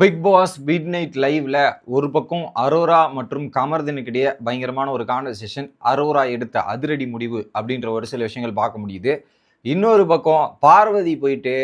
Big pass mid night லைவ்ல ஒரு பக்கம் அரோரா மற்றும் கமர்தனுக்கிடையே பயங்கரமான ஒரு கான்வர்சேஷன் அரோரா எடுத்த அதிரடி முடிவு அப்படின்ற ஒரு சில விஷயங்கள் பார்க்க முடியுது. இன்னொரு பக்கம் பார்வதி போயிட்டு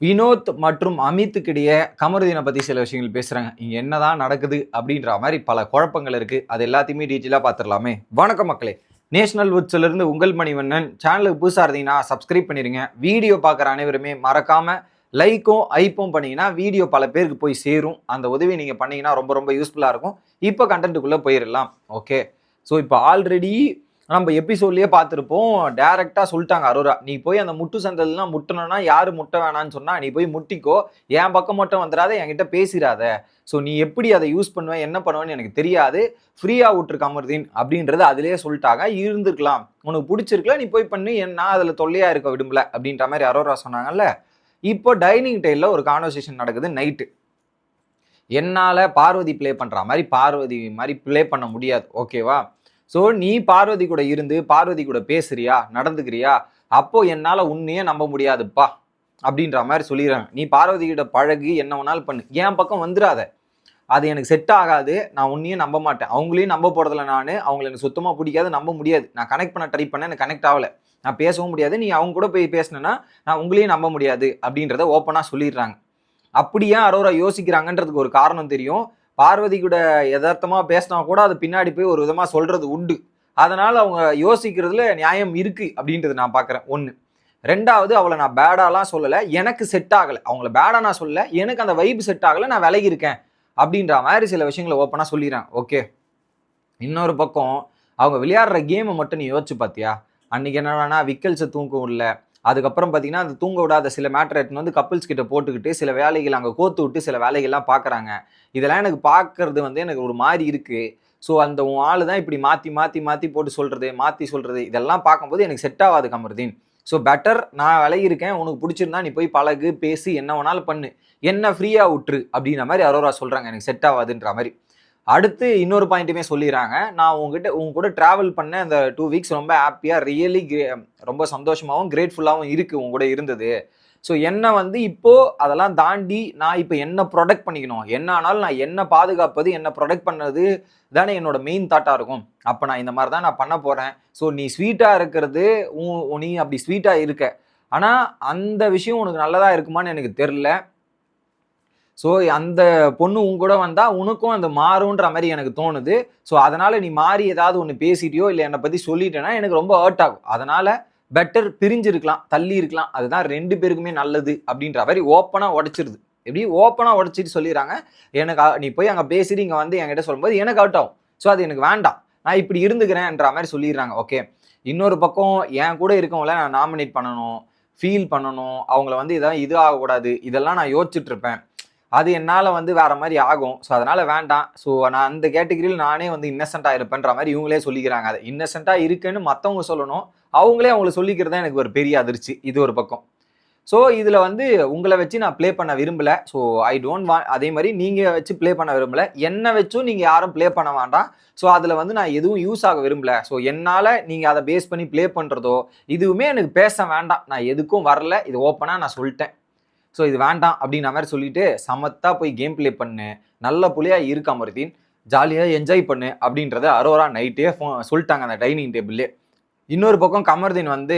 வினோத் மற்றும் அமித்துக்கிடையே கமருதீனை பற்றி சில விஷயங்கள் பேசுகிறாங்க இங்கே என்னதான் நடக்குது அப்படின்ற மாதிரி பல குழப்பங்கள் இருக்குது அது எல்லாத்தையுமே டீட்டெயிலாக பார்த்துடலாமே. வணக்கம் மக்களே. நேஷனல் வுட்ஸ்லேருந்து உங்கள் மணிவண்ணன். சேனலுக்கு புதுசாக இருந்தீங்கன்னா சப்ஸ்கிரைப் பண்ணிடுங்க வீடியோ பார்க்குற அனைவருமே மறக்காமல் லைக்கும் ஐப்பும் பண்ணீங்கன்னா வீடியோ பல பேருக்கு போய் சேரும். அந்த உதவி நீங்கள் பண்ணீங்கன்னா ரொம்ப ரொம்ப யூஸ்ஃபுல்லாக இருக்கும். இப்போ கண்டென்ட்டுக்குள்ளே போயிடலாம் ஓகே ஸோ இப்போ ஆல்ரெடி நம்ம எபிசோட்லேயே பார்த்துருப்போம். டேரெக்டாக சொல்லிட்டாங்க அரோரா. நீ போய் அந்த முட்டு சந்தல்லாம் முட்டணும்னா யார் முட்ட வேணான்னு சொன்னால் நீ போய் முட்டிக்கோ. என் பக்கம் மட்டும் வந்துடாத என்கிட்ட பேசிடாத ஸோ நீ எப்படி அதை யூஸ் பண்ணுவேன் என்ன பண்ணுவேன்னு எனக்கு தெரியாது. ஃப்ரீயாக விட்டுருக்க அமர்தீன் அப்படின்றது அதுலேயே சொல்லிட்டாங்க. இருந்திருக்கலாம். உனக்கு பிடிச்சிருக்கல நீ போய் பண்ணு. என்ன நான் அதில் தொல்லையாக இருக்க விடும்பல அப்படின்ற மாதிரி அரோரா சொன்னாங்கல்ல. இப்போ டைனிங் டேபிளில் ஒரு கான்வர்சேஷன் நடக்குது நைட்டு என்னால் பார்வதி ப்ளே பண்ணுற மாதிரி பார்வதி மாதிரி ப்ளே பண்ண முடியாது. ஓகேவா ஸோ நீ பார்வதி கூட இருந்து பார்வதி கூட பேசுறியா? நடந்துக்கிறியா? அப்போ என்னால் உன்னையே நம்ப முடியாதுப்பா. அப்படின்ற மாதிரி சொல்லிடுறாங்க. நீ பார்வதி கிட்ட என்ன வேணாலும் பண்ணு. என் பக்கம் வந்துடாத. அது எனக்கு செட் ஆகாது. நான் உன்னையும் நம்ப மாட்டேன். அவங்களையும் நம்ப போகிறதில்ல நான். அவங்களை எனக்கு சுத்தமாக பிடிக்காது நம்ப முடியாது. நான் கனெக்ட் பண்ண ட்ரை பண்ணேன் எனக்கு கனெக்ட் ஆகலை. நான் பேசவும் முடியாது. நீ அவங்க கூட போய் பேசினேன்னா நான் உங்களையும் நம்ப முடியாது அப்படின்றத ஓப்பனாக சொல்லிடுறாங்க. அப்படியே அரோரா யோசிக்கிறாங்கன்றதுக்கு ஒரு காரணம் தெரியும். பார்வதி கூட யதார்த்தமாக பேசினா கூட அது பின்னாடி போய் ஒரு விதமாக சொல்கிறது உண்டு. அதனால் அவங்க யோசிக்கிறதுல நியாயம் இருக்குது அப்படின்றது நான் பார்க்குறேன் ஒன்று ரெண்டாவது அவளை நான் பேடாலாம் சொல்லலை. எனக்கு செட் ஆகலை. அவங்கள பேடாக நான் சொல்லலை. எனக்கு அந்த வைப் செட் ஆகலை. நான் விலகி இருக்கேன் அப்படின்ற மாதிரி சில விஷயங்களை ஓப்பனாக சொல்லிடுறேன் ஓகே இன்னொரு பக்கம் அவங்க விளையாடுற கேமை மட்டும் நீ யோசிச்சு பார்த்தியா அன்னைக்கு என்னன்னா விக்கல்ஸை தூங்கவும் இல்லை அதுக்கப்புறம் பார்த்தீங்கன்னா அந்த தூங்க விடாத சில மேட்டர் எடுத்துன்னு வந்து கப்பிள்ஸ் கிட்ட போட்டுக்கிட்டு சில வேலைகள் அங்கே கோத்து விட்டு சில வேலைகள்லாம் பார்க்குறாங்க இதெல்லாம் எனக்கு பார்க்கறது வந்து எனக்கு ஒரு மாதிரி இருக்குது ஸோ அந்த உன் ஆள் தான் இப்படி மாற்றி மாற்றி மாற்றி போட்டு சொல்கிறது மாற்றி சொல்கிறது இதெல்லாம் பார்க்கும்போது எனக்கு செட் ஆகாது கமருதீன். ஸோ பெட்டர் நான் விலகியிருக்கேன் உனக்கு பிடிச்சிருந்தா நீ போய் பழகு பேசி என்ன வேணாலும் பண்ணு. என்ன ஃப்ரீயாக விட்டுரு அப்படின்ற மாதிரி அரோரா சொல்கிறாங்க எனக்கு செட் ஆகாதுன்ற மாதிரி. அடுத்து இன்னொரு பாயிண்ட்டுமே சொல்லிடுறாங்க. நான் உங்ககிட்ட உங்க கூட ட்ராவல் பண்ண அந்த டூ வீக்ஸ் ரொம்ப ஹாப்பியாக ரியலி ரொம்ப சந்தோஷமாகவும் கிரேட்ஃபுல்லாகவும் இருக்குது உங்க கூட இருந்தது. ஸோ என்ன வந்து இப்போது அதெல்லாம் தாண்டி நான் இப்போ என்ன ப்ரொடெக்ட் பண்ணிக்கணும்? என்ன ஆனாலும் நான் என்ன பாதுகாப்பது என்ன ப்ரொடெக்ட் பண்ணது தானே என்னோட மெயின் தாட்டாக இருக்கும். அப்போ நான் இந்த மாதிரி தான் நான் பண்ண போகிறேன் ஸோ நீ ஸ்வீட்டாக இருக்கிறது உன் நீ அப்படி ஸ்வீட்டாக இருக்க. ஆனால் அந்த விஷயம் உனக்கு நல்லதாக இருக்குமான்னு எனக்கு தெரில ஸோ அந்த பொண்ணு உன் கூட வந்தால் உனக்கும் அந்த மாறுன்ற மாதிரி எனக்கு தோணுது. ஸோ அதனால் நீ மாறி ஏதாவது ஒன்று பேசிட்டியோ இல்லை என்னை பற்றி சொல்லிட்டேன்னா எனக்கு ரொம்ப ஹர்ட் ஆகும். அதனால் பெட்டர் பிரிஞ்சிருக்கலாம் தள்ளி இருக்கலாம் அதுதான் ரெண்டு பேருக்குமே நல்லது அப்படின்ற மாதிரி ஓப்பனாக உடச்சிருது. எப்படி? ஓப்பனாக உடச்சிட்டு சொல்லிடுறாங்க. எனக்கு நீ போய் அங்கே பேசிட்டு இங்கே வந்து என்கிட்ட சொல்லும்போது எனக்கு அவுட் ஆகும். ஸோ அது எனக்கு வேண்டாம். நான் இப்படி இருந்துக்கிறேன்ற மாதிரி சொல்லிடுறாங்க. ஓகே இன்னொரு பக்கம் என் கூட இருக்கவங்கள நான் நாமினேட் பண்ணணும் ஃபீல் பண்ணணும். அவங்கள வந்து இதான் இது ஆகக்கூடாது. இதெல்லாம் நான் யோசிச்சுட்டு இருப்பேன். அது என்னால் வந்து வேறு மாதிரி ஆகும். ஸோ அதனால் வேண்டாம். ஸோ நான் அந்த கேட்டகரியில் நானே வந்து இன்னசென்ட்டாக இருப்பேன்ற மாதிரி இவங்களே சொல்லிக்கிறாங்க. அதை இன்னசென்ட்டாக இருக்குன்னு மற்றவங்க சொல்லணும். அவங்களே அவங்கள சொல்லிக்கிறது தான் எனக்கு ஒரு பெரிய அதிர்ச்சி. இது ஒரு பக்கம். ஸோ இதில் வந்து உங்களை வச்சு நான் ப்ளே பண்ண விரும்பல. ஸோ ஐ டோன்ட் வா அதே மாதிரி நீங்கள் வச்சு ப்ளே பண்ண விரும்பலை. என்னை வச்சும் நீங்கள் யாரும் ப்ளே பண்ண வேண்டாம். ஸோ அதில் வந்து நான் எதுவும் யூஸ் ஆக விரும்பல. ஸோ என்னால் நீங்கள் அதை பேஸ் பண்ணி ப்ளே பண்ணுறதோ இதுவுமே எனக்கு பேச வேண்டாம். நான் எதுக்கும் வரல. இது ஓப்பனாக நான் சொல்லிட்டேன். ஸோ இது வேண்டாம் அப்படின்ற மாதிரி சொல்லிட்டு சமத்தா போய் கேம் ப்ளே பண்ணு. நல்ல புள்ளையா இருக்க அமர்தீன் ஜாலியாக என்ஜாய் பண்ணு அப்படின்றத அரோரா நைட்டே ஃபோ சொல்லிட்டாங்க அந்த டைனிங் டேபிள்லே இன்னொரு பக்கம் கமர்தீன் வந்து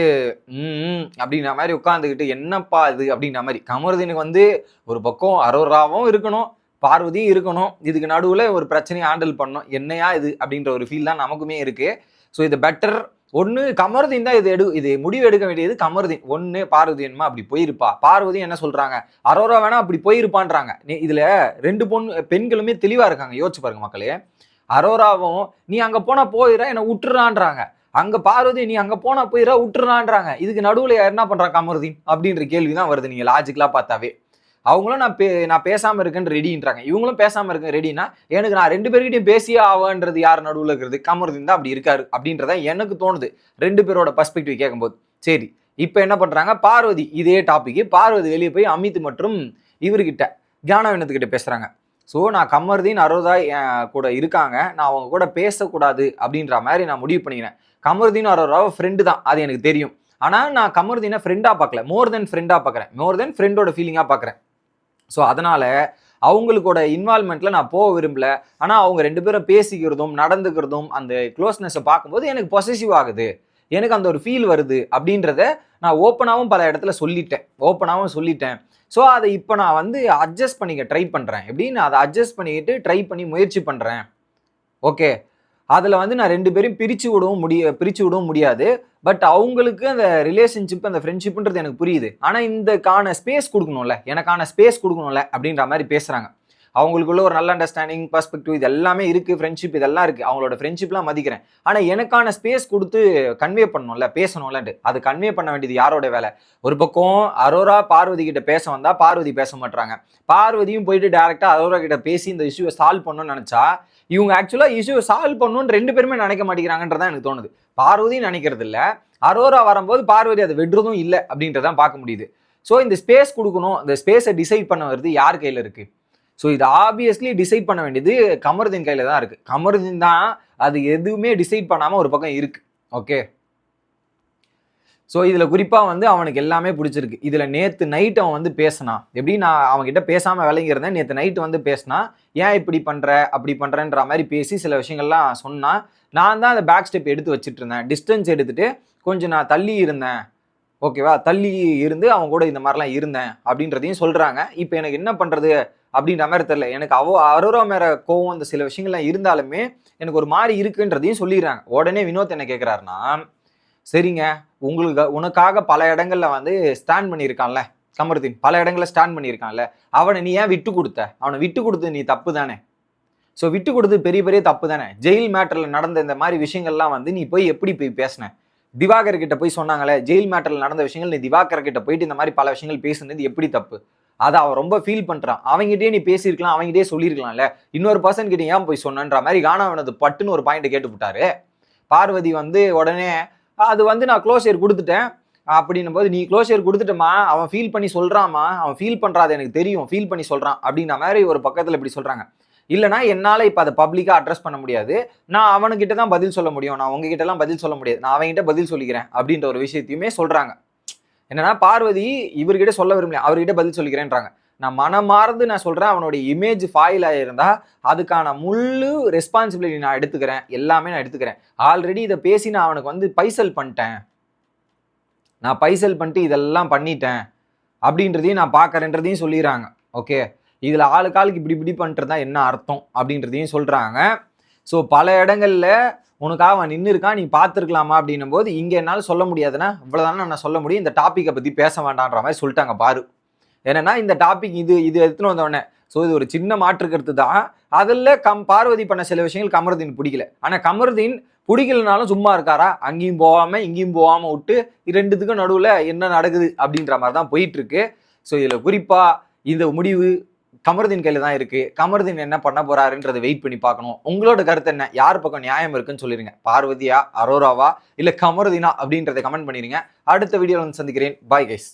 ம் அப்படின்ற மாதிரி உட்காந்துக்கிட்டு என்னப்பா இது? அப்படின்ற மாதிரி. கமருதீனுக்கு வந்து ஒரு பக்கம் அரோராவும் இருக்கணும் பார்வதியும் இருக்கணும். இதுக்கு நடுவில் ஒரு பிரச்சனையை ஹேண்டில் பண்ணணும். என்னையா இது? அப்படின்ற ஒரு ஃபீல் தான் நமக்குமே இருக்குது ஸோ இது பெட்டர் ஒன்று கமருதீன் தான் இது எடு இது முடிவு எடுக்க வேண்டியது கமருதீன். ஒன்று பார்வதி என்னமா அப்படி போயிருப்பா. பார்வதி என்ன சொல்றாங்க? அரோரா வேணா அப்படி போயிருப்பான்றாங்க. நீ- இதுல ரெண்டு பொண்ணு பெண்களுமே தெளிவா இருக்காங்க. யோசிச்சு பாருங்க மக்களே. அரோராவும் நீ அங்க போனா போயிடா என்னை விட்டுறான்றாங்க அங்க பார்வதி நீ அங்க போனா போயிடா விட்டுறான்றாங்க இதுக்கு நடுவில் யார் என்ன பண்றான் கமருதீன்? அப்படின்ற கேள்வி தான் வருது. நீங்க லாஜிக்கலா பார்த்தாவே. அவங்களும் நான் பே நான் பேசாமல் இருக்கேன்னு ரெடின்றாங்க இவங்களும் பேசாமல் இருக்கேன் ரெடினா எனக்கு நான் ரெண்டு பேர்கிட்டயும் பேசியே ஆவேன்றது யார் நடுவில் இருக்கிறது? கமருதீன் தான் அப்படி இருக்காரு. அப்படின்றத எனக்கு தோணுது. ரெண்டு பேரோட பர்ஸ்பெக்டிவ் கேட்கும்போது. சரி இப்போ என்ன பண்ணுறாங்க பார்வதி இதே டாப்பிக்கு பார்வதி வெளியே போய் அமித் மற்றும் இவர்கிட்ட ஞானவினத்துக்கிட்ட பேசுகிறாங்க ஸோ நான் கமருதீன் அரோதா என் கூட இருக்காங்க. நான் அவங்க கூட பேசக்கூடாது. அப்படின்ற மாதிரி நான் முடிவு பண்ணிக்கிறேன். கமருதீன் அரோராவை ஃப்ரெண்டு தான். அது எனக்கு தெரியும். ஆனால் நான் கமருதீனை ஃப்ரெண்டாக பார்க்கல. மோர் தென் ஃப்ரெண்டாக பார்க்குறேன். மோர் தென் ஃப்ரெண்டோட ஃபீலிங்காக பார்க்குறேன். ஸோ அதனால் அவங்களுக்கோட இன்வால்மெண்ட்டில் நான் போக விரும்பல. ஆனால் அவங்க ரெண்டு பேரும் பேசிக்கிறதும் நடந்துக்கிறதும் அந்த க்ளோஸ்னஸை பார்க்கும்போது எனக்கு பொசசிவ் ஆகுது. எனக்கு அந்த ஒரு ஃபீல் வருது அப்படின்றத நான் ஓப்பனாகவும் பல இடத்துல சொல்லிட்டேன். ஓப்பனாகவும் சொல்லிட்டேன். ஸோ அதை இப்போ நான் வந்து அட்ஜஸ்ட் பண்ணிக்க ட்ரை பண்ணுறேன் எப்படின்னு அதை அட்ஜஸ்ட் பண்ணிக்கிட்டு ட்ரை பண்ணி முயற்சி பண்ணுறேன் ஓகே அதில் வந்து நான் ரெண்டு பேரும் பிரித்து விடவும் முடிய பிரித்து விடவும் முடியாது. பட் அவங்களுக்கு அந்த ரிலேஷன்ஷிப் அந்த ஃப்ரெண்ட்ஷிப்ன்றது எனக்கு புரியுது. ஆனால் இந்தக்கான ஸ்பேஸ் கொடுக்கணும்ல எனக்கான ஸ்பேஸ் கொடுக்கணும்ல அப்படின்ற மாதிரி பேசுகிறாங்க அவங்களுக்குள்ள ஒரு நல்ல அண்டர்ஸ்டாண்டிங் பர்ஸ்பெக்டிவ் இது எல்லாமே இருக்குது ஃப்ரெண்ட்ஷிப் இதெல்லாம் இருக்குது அவங்களோட ஃப்ரெண்ட்ஷிப்லாம் மதிக்கிறேன். ஆனால் எனக்கான ஸ்பேஸ் கொடுத்து கன்வே பண்ணணும்ல பேசணும்லன்ட்டு. அது கன்வே பண்ண வேண்டியது யாரோட வேலை? ஒரு பக்கம் அரோரா பார்வதி கிட்ட பேச வந்தால் பார்வதி பேச மாட்டாங்க பார்வதியும் போயிட்டு டேரெக்டாக அரோரா கிட்ட பேசி இந்த இஷ்யூவை சால்வ் பண்ணணும்னு நினச்சா இவங்க ஆக்சுவலாக இஷ்யூ சால்வ் பண்ணணும்னு ரெண்டு பேருமே நினைக்க மாட்டேங்கிறாங்கன்றதான் எனக்கு தோணுது. பார்வதியும் நினைக்கிறது இல்லை. அரோரா வரும்போது பார்வதி அதை வெட்டுறதும் இல்லை அப்படின்றதான் பார்க்க முடியுது. ஸோ இந்த ஸ்பேஸ் கொடுக்கணும். இந்த ஸ்பேஸை டிசைட் பண்ண வருது யார் கையில் இருக்குது ஸோ இது ஆப்வியஸ்லி டிசைட் பண்ண வேண்டியது கமருதீன் கையில் தான் இருக்குது கமருதீன் தான் அது எதுவுமே டிசைட் பண்ணாமல் ஒரு பக்கம் இருக்குது ஓகே ஸோ இதில் குறிப்பாக வந்து அவனுக்கு எல்லாமே பிடிச்சிருக்கு. இதில் நேற்று நைட் அவன் வந்து பேசினான் எப்படி நான் அவன்கிட்ட பேசாமல் விளங்கியிருந்தேன் நேற்று நைட்டு வந்து பேசினா ஏன் இப்படி பண்ணுற அப்படி பண்ணுறன்ற மாதிரி பேசி சில விஷயங்கள்லாம் சொன்னான் நான் தான் அந்த பேக் ஸ்டெப் எடுத்து வச்சுட்டு இருந்தேன். டிஸ்டன்ஸ் எடுத்துகிட்டு கொஞ்சம் நான் தள்ளி இருந்தேன். ஓகேவா தள்ளி இருந்து அவங்க கூட இந்த மாதிரிலாம் இருந்தேன். அப்படின்றதையும் சொல்கிறாங்க இப்போ எனக்கு என்ன பண்ணுறது அப்படின்ற மாதிரி தெரில எனக்கு அவ அரோரா மேல கோவம் அந்த சில விஷயங்கள்லாம் இருந்தாலுமே எனக்கு ஒரு மாதிரி இருக்குன்றதையும் சொல்லிடுறாங்க. உடனே வினோத் என்ன கேட்குறாருன்னா சரிங்க உங்களுக்கு உனக்காக பல இடங்கள்ல வந்து ஸ்டாண்ட் பண்ணியிருக்கான்ல கமருதீன் பல இடங்கள்ல ஸ்டாண்ட் பண்ணியிருக்கான்ல. அவனை நீ ஏன் விட்டு கொடுத்த? அவனை விட்டு கொடுத்து நீ தப்பு தானே? ஸோ விட்டு கொடுத்து பெரிய பெரிய தப்பு தானே? ஜெயில் மேட்டரில் நடந்த இந்த மாதிரி விஷயங்கள்லாம் வந்து நீ போய் எப்படி போய் பேசின? திவாகர் கிட்ட போய் சொன்னாங்களே ஜெயில் மேட்டரில் நடந்த விஷயங்கள் நீ திவாகர் கிட்ட போயிட்டு இந்த மாதிரி பல விஷயங்கள் பேசுனது எப்படி தப்பு? அதை அவன் ரொம்ப ஃபீல் பண்ணுறான் அவங்ககிட்டயே நீ பேசியிருக்கலாம் அவங்ககிட்டயே சொல்லியிருக்கலாம்ல. இன்னொரு பர்சன் கிட்ட ஏன் போய் சொன்னன்ற மாதிரி கானாவனது பட்டுன்னு ஒரு பாயிண்ட் கேட்டு விட்டாரு பார்வதி வந்து உடனே அது வந்து நான் க்ளோஷியர் கொடுத்துட்டேன். அப்படின்னும் போது நீ க்ளோஷியர் கொடுத்துட்டமா? அவன் ஃபீல் பண்ணி சொல்கிறாமா அவன் ஃபீல் பண்ணுறாது எனக்கு தெரியும். ஃபீல் பண்ணி சொல்கிறான் அப்படின்ற மாதிரி ஒரு பக்கத்தில் இப்படி சொல்கிறாங்க இல்லைனா என்னால் இப்போ அதை பப்ளிக்காக அட்ரஸ் பண்ண முடியாது. நான் அவனுக்கிட்ட தான் பதில் சொல்ல முடியும். நான் உங்ககிட்டலாம் பதில் சொல்ல முடியாது. நான் அவன்கிட்ட பதில் சொல்லிக்கிறேன் அப்படின்ற ஒரு விஷயத்தையுமே சொல்கிறாங்க என்னன்னா பார்வதி இவர்கிட்ட சொல்ல விரும்பல. அவர்கிட்ட பதில் சொல்லிக்கிறேன்றாங்க. நான் மனமார்ந்து நான் சொல்கிறேன் அவனுடைய இமேஜ் ஃபாயில் ஆகியிருந்தா அதுக்கான முழு ரெஸ்பான்சிபிலிட்டி நான் எடுத்துக்கிறேன். எல்லாமே நான் எடுத்துக்கிறேன். ஆல்ரெடி இதை பேசி நான் அவனுக்கு வந்து பைசல் பண்ணிட்டேன். நான் பைசல் பண்ணிட்டு இதெல்லாம் பண்ணிட்டேன். அப்படின்றதையும் நான் பார்க்குறேன்றதையும் சொல்லிடுறாங்க. ஓகே இதில் ஆளுக்கு ஆளுக்கு இப்படி இப்படி பண்ணுறது தான் என்ன அர்த்தம்? அப்படின்றதையும் சொல்கிறாங்க ஸோ பல இடங்களில் உனக்காக அவன் நின்று இருக்கான் நீ பார்த்துருக்கலாமா அப்படின்னும் போது இங்கே என்னால் சொல்ல முடியாதுன்னா இவ்வளோதானே நான் சொல்ல முடியும் இந்த டாப்பிக்கை பற்றி பேச வேண்டான்ற மாதிரி சொல்லிட்டாங்க பாரு. என்னன்னா இந்த டாபிக் இது இது எடுத்துன்னு வந்தோடனே ஸோ இது ஒரு சின்ன மாற்று கருத்து தான். அதில் கம் பார்வதி பண்ண சில விஷயங்கள் கமருதீன் பிடிக்கல. ஆனால் கமருதீன் பிடிக்கலனாலும் சும்மா இருக்காரா? அங்கேயும் போகாமல் இங்கேயும் போகாமல் விட்டு ரெண்டுத்துக்கும் நடுவில் என்ன நடக்குது அப்படின்ற மாதிரி தான் போயிட்டு இருக்கு ஸோ இதில் குறிப்பாக இந்த முடிவு கமருதீன் கையில் தான் இருக்கு. கமருதீன் என்ன பண்ண போறாருன்றதை வெயிட் பண்ணி பார்க்கணும். உங்களோட கருத்து என்ன? யார் பக்கம் நியாயம் இருக்குன்னு சொல்லிடுங்க பார்வதியா அரோராவா இல்லை கமருதீனா அப்படின்றத கமெண்ட் பண்ணிடுங்க அடுத்த வீடியோவில் வந்து சந்திக்கிறேன். Bye guys